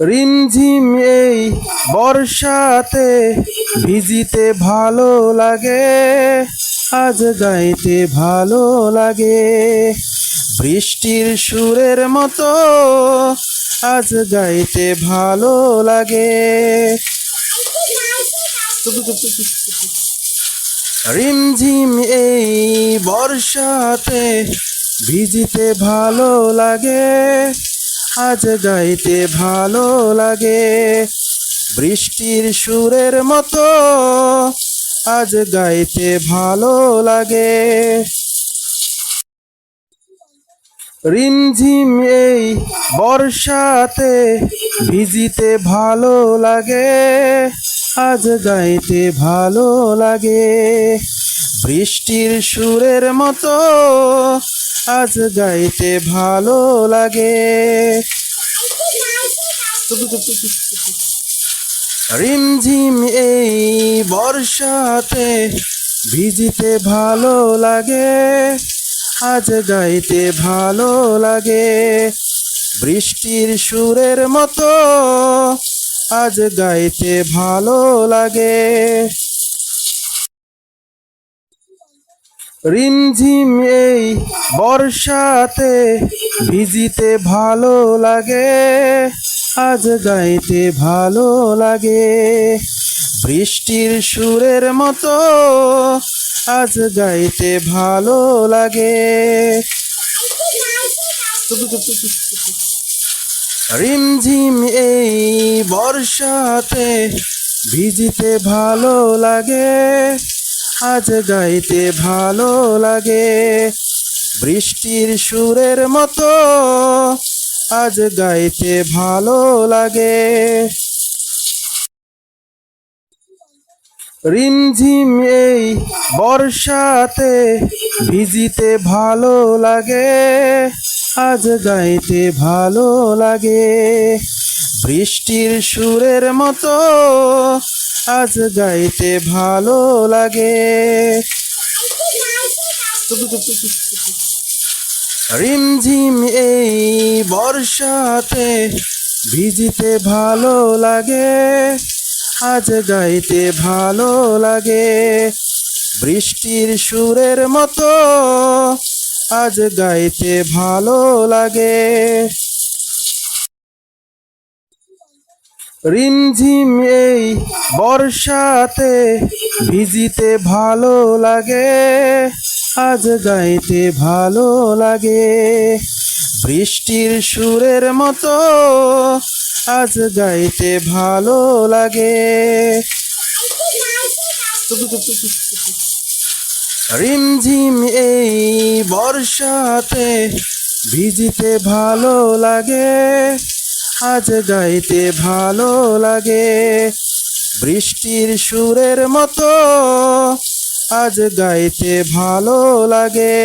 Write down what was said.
রিমঝিম এই বর্ষাতে ভিজিতে ভালো লাগে, আজ গাইতে ভালো লাগে। বৃষ্টির সুরের মতো আজ গাইতে ভালো লাগে। রিমঝিম এই বর্ষাতে ভিজিতে ভালো লাগে আজ গাইতে ভালো লাগে। বৃষ্টির সুরের মতো আজ গাইতে ভালো লাগে। রিমঝিম এই বর্ষাতে ভিজিতে ভালো লাগে। আজ গাইতে ভালো লাগে। বৃষ্টির সুরের মতো আজ গাইতে ভালো লাগে। রিমঝিম এই বর্ষাতে ভিজিতে ভালো লাগে, আজ গাইতে ভালো লাগে। বৃষ্টির সুরের মতো আজ গাইতে ভালো লাগে। রিমঝিম এই বর্ষাতে ভিজিতে ভালো লাগে। আজ গাইতে ভালো লাগে। বৃষ্টির সুরের মতো আজ গাইতে ভালো লাগে। রিমঝিম এই বর্ষাতে ভিজিতে ভালো লাগে। আজ গাইতে ভালো লাগে। বৃষ্টির সুরের মতো আজ গাইতে ভালো লাগে। রিমঝিম এই বর্ষাতে ভিজিতে ভালো লাগে। আজ গাইতে ভালো লাগে। বৃষ্টির সুরের মতো আজ গাইতে ভালো লাগে। রিমঝিম এই বর্ষাতে ভিজিতে ভালো লাগে, আজ গাইতে ভালো লাগে। বৃষ্টির সুরের মতো আজ গাইতে ভালো লাগে। রিমঝিম এই বর্ষাতে ভিজিতে ভালো লাগে। আজ গাইতে ভালো লাগে। বৃষ্টির সুরের মতো আজ গাইতে ভালো লাগে। রিমঝিম এই বর্ষাতে ভিজিতে ভালো লাগে। আজ গাইতে ভালো লাগে। বৃষ্টির সুরের মতো আজ গাইতে ভালো লাগে।